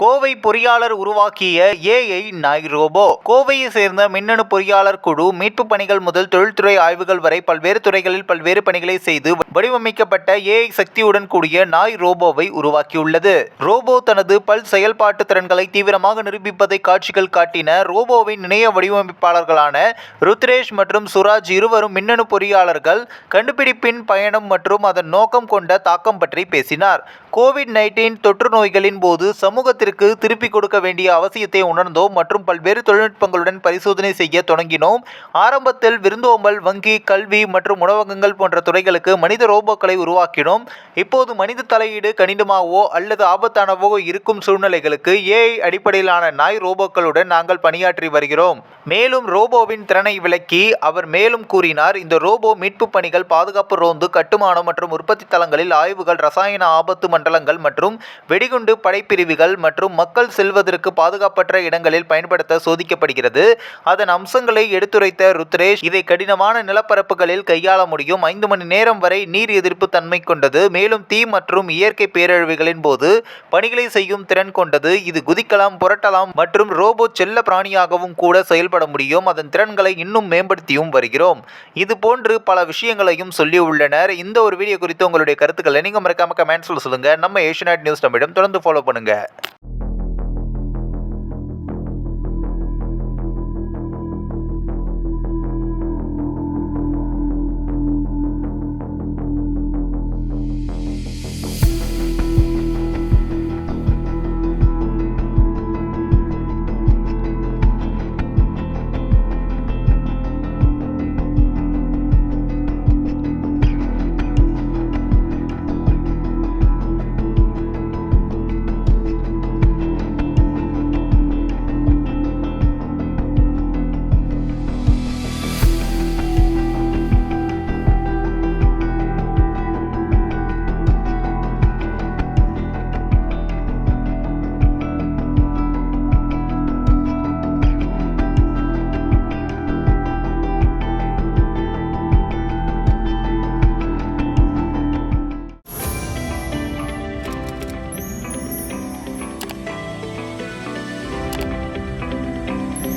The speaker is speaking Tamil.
கோவை பொறியாளர் உருவாக்கிய ஏஐ நாய் ரோபோ கோவையை சேர்ந்த மின்னணு பொறியாளர் குழு மீட்பு பணிகள் முதல் தொழில்துறை ஆய்வுகள் வரை பல்வேறு துறைகளில் பல்வேறு பணிகளை செய்து வடிவமைக்கப்பட்ட ஏஐ சக்தியுடன் கூடிய நாய் ரோபோவை உருவாக்கியுள்ளது. ரோபோ தனது பல் செயல்பாட்டு திறன்களை தீவிரமாக நிரூபிப்பதை காட்சிகள் காட்டின ரோபோவின் இணைய வடிவமைப்பாளர்களான ருத்ரேஷ் மற்றும் சுராஜ் இருவரும் மின்னணு பொறியாளர்கள் கண்டுபிடிப்பின் பயணம் மற்றும் அதன் நோக்கம் கொண்ட தாக்கம் பற்றி பேசினார். கோவிட் நைன்டீன் தொற்று நோய்களின் போது சமூகத்திற்கு திருப்பிக் கொடுக்க வேண்டிய அவசியத்தை உணர்ந்தோம் மற்றும் பல்வேறு தொழில்நுட்பங்களுடன் பரிசோதனை செய்ய தொடங்கினோம். ஆரம்பத்தில் விருந்தோம்பல் வங்கி கல்வி மற்றும் உணவகங்கள் போன்ற துறைகளுக்கு மனித ரோபோக்களை உருவாக்கினோம். இப்போது மனித தலையீடு கணிதமாகவோ அல்லது ஆபத்தானவோ இருக்கும் சூழ்நிலைகளுக்கு ஏஐ அடிப்படையிலான நாய் ரோபோக்களுடன் நாங்கள் பணியாற்றி வருகிறோம். மேலும் ரோபோவின் திறனை விளக்கி அவர் மேலும் கூறினார் இந்த ரோபோ மீட்பு பணிகள் பாதுகாப்பு ரோந்து கட்டுமானம் மற்றும் உற்பத்தி தளங்களில் ஆய்வுகள் ரசாயன ஆபத்து மண்டலங்கள் மற்றும் வெடிகுண்டு படைப்பிரிவுகள் மற்றும் மக்கள் செல்வதற்கு பாதுகாப்பற்ற இடங்களில் பயன்படுத்த சோதிக்கப்படுகிறது. அதன் அம்சங்களை எடுத்துரைத்த ருத்ரேஷ் இதை கடினமான நிலப்பரப்புகளில் கையாள முடியும். ஐந்து மணி நேரம் வரை நீர் எதிர்ப்பு தன்மை கொண்டது. மேலும் தீ மற்றும் இயற்கை பேரழிவுகளின் போது பணிகளை செய்யும் திறன் கொண்டது. இது குதிக்கலாம் புரட்டலாம் மற்றும் ரோபோ செல்ல பிராணியாகவும் கூட செயல்பட முடியும். அதன் திறன்களை இன்னும் மேம்படுத்தியும் வருகிறோம். இது போன்று பல விஷயங்களையும் சொல்லியுள்ளனர். இந்த ஒரு வீடியோ குறித்து உங்களுடைய கருத்துக்களை நீங்கள் மறக்காம கமெண்ட்ஸில் சொல்லுங்கள் நம்ம ஏஷியநாட் நியூஸ் நம்மிடம் தொடர்ந்து ஃபாலோ பண்ணுங்கள்